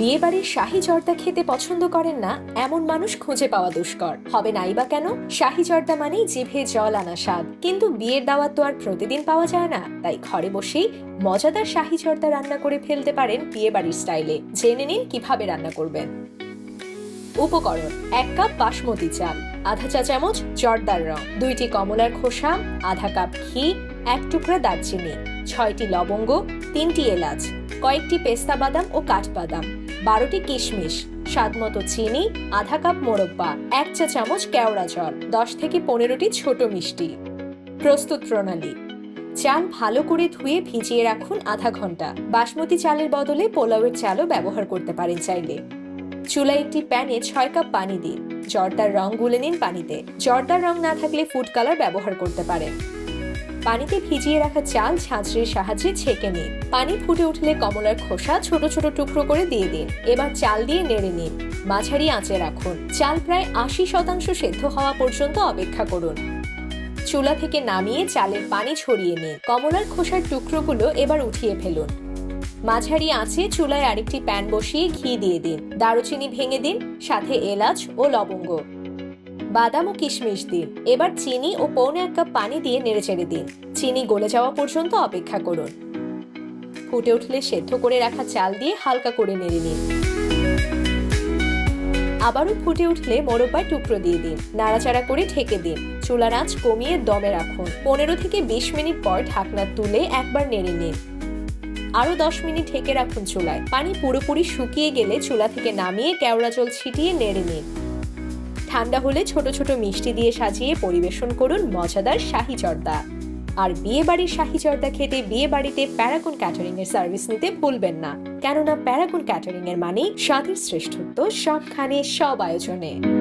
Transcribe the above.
বিয়ে বাড়ির শাহি জর্দা খেতে পছন্দ করেন না, এমন মানুষ খুঁজে পাওয়া দুষ্কর। হবে নাই বা কেন? শাহি জর্দা মানেই জিভে জল আনা স্বাদ। কিন্তু বিয়ের দাওয়াত তো আর প্রতিদিন পাওয়া যায় না। তাই ঘরে বসেই মজাদার শাহি জর্দা রান্না করে ফেলতে পারেন বিয়ে বাড়ির স্টাইলে। জেনে নিন কীভাবে রান্না করবেন। উপকরণ, এক কাপ বাসমতি চাল, আধা চা চামচ জর্দার রং, দুইটি কমলার খোসা, আধা কাপ ঘি, এক টুকরা দারচিনি, ছয়টি লবঙ্গ, তিনটি এলাচ, কয়েকটি পেস্তা বাদাম ও কাঠবাদাম বারোটি কিশমিশ স্বাদমতো চিনি, আধা কাপ মোরব্বা, এক চা চামচ কেওড়া জল, দশ থেকে পনেরোটি ছোট মিষ্টি। প্রস্তুত প্রণালী। চাল ভালো করে ধুয়ে ভিজিয়ে রাখুন আধা ঘণ্টা। বাসমতি চালের বদলে পোলাওয়ের চালও ব্যবহার করতে পারেন চাইলে। চুলায় একটি প্যানে ছয় কাপ পানি দিন। জর্দার রং গুলে নিন পানিতে। জর্দার রং না থাকলে ফুড কালার ব্যবহার করতে পারেন। পানিতে ভিজিয়ে রাখা চাল ছাঁচড়ির সাহায্যে ছেঁকে নিন। পানি ফুটে উঠলে কমলার খোসা ছোট ছোট টুকরো করে দিয়ে দিন। এবার চাল দিয়ে নেড়ে নিন। মাঝারি আঁচে রাখুন। চাল প্রায় আশি শতাংশ সেদ্ধ হওয়া পর্যন্ত অপেক্ষা করুন। চুলা থেকে নামিয়ে চালের পানি ছড়িয়ে নিন। কমলার খোসার টুকরোগুলো এবার উঠিয়ে ফেলুন। মাঝারি আঁচে চুলায় আরেকটি প্যান বসিয়ে ঘি দিয়ে দিন। দারুচিনি ভেঙে দিন। সাথে এলাচ ও লবঙ্গ। বাদাম ও কিশমিশ দিন। এবার চিনি ও পৌনে এক কাপ পানি দিয়ে নেড়েচেড়ে দিন। চিনি গলে যাওয়া পর্যন্ত অপেক্ষা করুন। ফুটে উঠলে সেদ্ধ করে রাখা চাল দিয়ে হালকা করে নেড়ে নিন। আবারও ফুটে উঠলে মোরব্বায় টুকরো দিয়ে দিন। নাড়াচাড়া করে ঢেকে দিন। চুলার আঁচ কমিয়ে দমে রাখুন। পনেরো থেকে বিশ মিনিট পর ঢাকনা তুলে একবার নেড়ে নিন। আরও দশ মিনিট ঢেকে রাখুন চুলায়। পানি পুরোপুরি শুকিয়ে গেলে চুলা থেকে নামিয়ে কেওড়া জল ছিটিয়ে নেড়ে নিন। ঠান্ডা হলে ছোট ছোট মিষ্টি দিয়ে সাজিয়ে পরিবেশন করুন মজাদার শাহি চর্দা। আর বিয়ে বাড়ির শাহি চর্দা খেতে বিয়ে বাড়িতে প্যারাগন ক্যাটারিং এর সার্ভিস নিতে ভুলবেন না। কেননা প্যারাগন ক্যাটারিং এর মানে স্বাদের শ্রেষ্ঠত্ব সবখানে সব আয়োজনে।